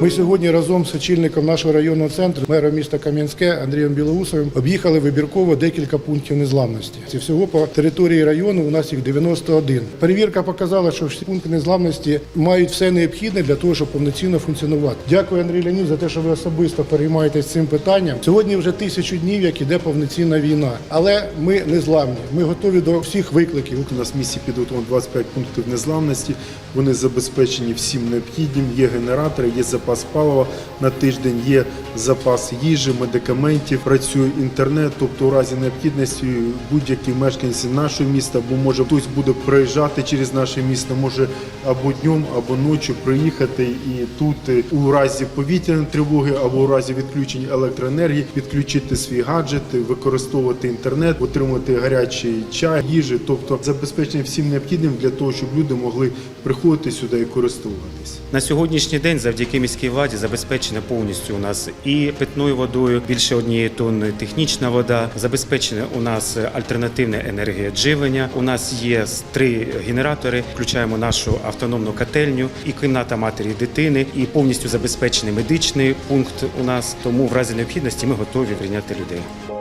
Ми сьогодні разом з очільником нашого районного центру, мером міста Кам'янське Андрієм Білоусовим, об'їхали вибірково декілька пунктів незламності. Це всього по території району у нас їх 91. Перевірка показала, що всі пункти незламності мають все необхідне для того, щоб повноцінно функціонувати. Дякую, Андрій Леонід, за те, що ви особисто переймаєтесь цим питанням. Сьогодні вже тисячу днів, як іде повноцінна війна, але ми не зламні. Ми готові до всіх викликів. У нас в місті підготовлено 25 пунктів незламності. Вони забезпечені всім необхідним. Є генератори, є запас палива на тиждень, є запас їжі, медикаментів, працює інтернет. Тобто, у разі необхідності будь-який мешканець нашого міста, або може хтось буде проїжджати через наше місто, може або днем, або ночі приїхати і тут е, у разі повітряної тривоги або у разі відключення електроенергії відключити свій гаджет, використовувати інтернет, отримати гарячий чай, їжі, тобто забезпечення всім необхідним для того, щоб люди могли приходити сюди і користуватись. На сьогоднішній день завдяки міській владі забезпечена повністю у нас і питною водою більше однієї тонни технічна вода. Забезпечена у нас альтернативна енергія живлення. У нас є три генератори. Включаємо нашу автономну котельню і кімната матері дитини, і повністю забезпечений медичний пункт у нас. Тому в разі необхідності ми готові прийняти людей.